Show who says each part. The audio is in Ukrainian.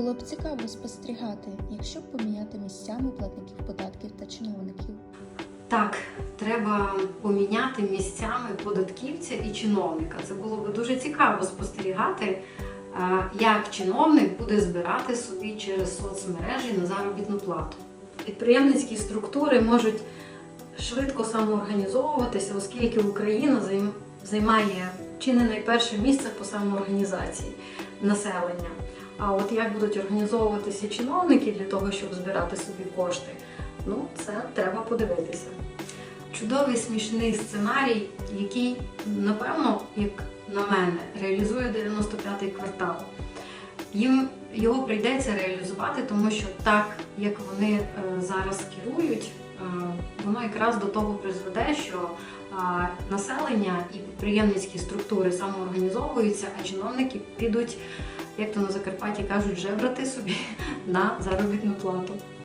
Speaker 1: Було б цікаво спостерігати, якщо поміняти місцями платників податків та чиновників.
Speaker 2: Так, треба поміняти місцями податківця і чиновника. Це було б дуже цікаво спостерігати, е, як чиновник буде збирати собі через соцмережі на заробітну плату. Підприємницькі структури можуть швидко самоорганізовуватися, оскільки Україна займає чи не найперше місце по самоорганізації населення. А от як будуть організовуватися чиновники для того, щоб збирати собі кошти, ну це треба подивитися. Чудовий смішний сценарій, який, напевно, як на мене, реалізує 95-й квартал. Їм його прийдеться реалізувати, тому що так, як вони е, зараз керують, е, воно якраз до того призведе, що е, населення і підприємницькі структури самоорганізовуються, а чиновники підуть, як то на Закарпатті кажуть, жеврати собі на заробітну плату.